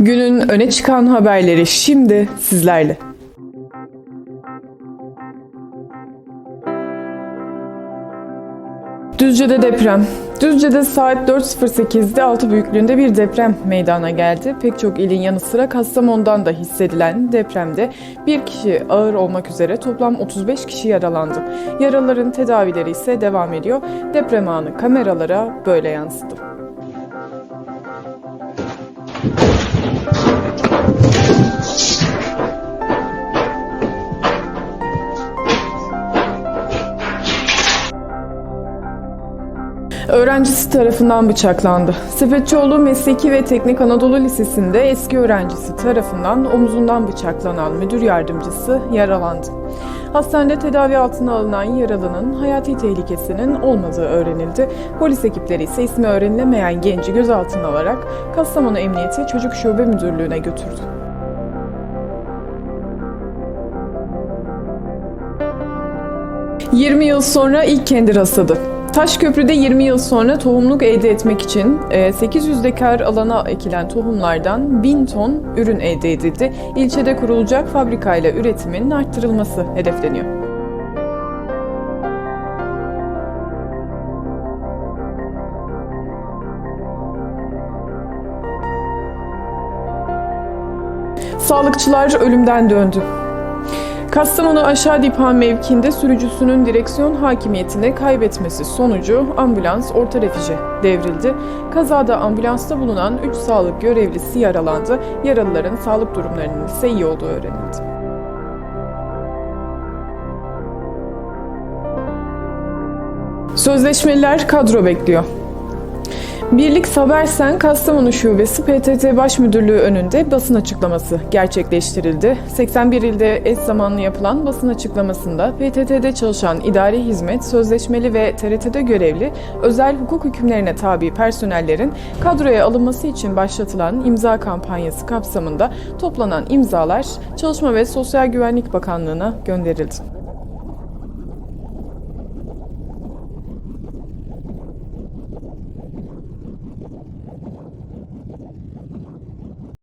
Günün öne çıkan haberleri şimdi sizlerle. Düzce'de deprem. Düzce'de saat 4.08'de 6 büyüklüğünde bir deprem meydana geldi. Pek çok ilin yanı sıra Kastamonu'dan da hissedilen depremde bir kişi ağır olmak üzere toplam 35 kişi yaralandı. Yaralıların tedavileri ise devam ediyor. Deprem anı kameralara böyle yansıdı. Öğrencisi tarafından bıçaklandı. Sepetçioğlu Mesleki ve Teknik Anadolu Lisesi'nde eski öğrencisi tarafından omzundan bıçaklanan müdür yardımcısı yaralandı. Hastanede tedavi altına alınan yaralının hayati tehlikesinin olmadığı öğrenildi. Polis ekipleri ise ismi öğrenilemeyen genci gözaltına alarak Kastamonu Emniyeti Çocuk Şube Müdürlüğü'ne götürdü. ...20 yıl sonra ilk kendir hasadı. Taşköprü'de 20 yıl sonra tohumluk elde etmek için e, 800 dekar alana ekilen tohumlardan 1000 ton ürün elde edildi. İlçede kurulacak fabrikayla üretimin arttırılması hedefleniyor. Sağlıkçılar ölümden döndü. Kastamonu Aşağı Diphan mevkiinde sürücüsünün direksiyon hakimiyetini kaybetmesi sonucu ambulans orta refüje devrildi. Kazada ambulansta bulunan 3 sağlık görevlisi yaralandı. Yaralıların sağlık durumlarının ise iyi olduğu öğrenildi. Sözleşmeliler kadro bekliyor. Birlik Habersen Kastamonu Şubesi PTT Baş Müdürlüğü önünde basın açıklaması gerçekleştirildi. 81 ilde eş zamanlı yapılan basın açıklamasında PTT'de çalışan idari hizmet, sözleşmeli ve TRT'de görevli özel hukuk hükümlerine tabi personellerin kadroya alınması için başlatılan imza kampanyası kapsamında toplanan imzalar Çalışma ve Sosyal Güvenlik Bakanlığı'na gönderildi.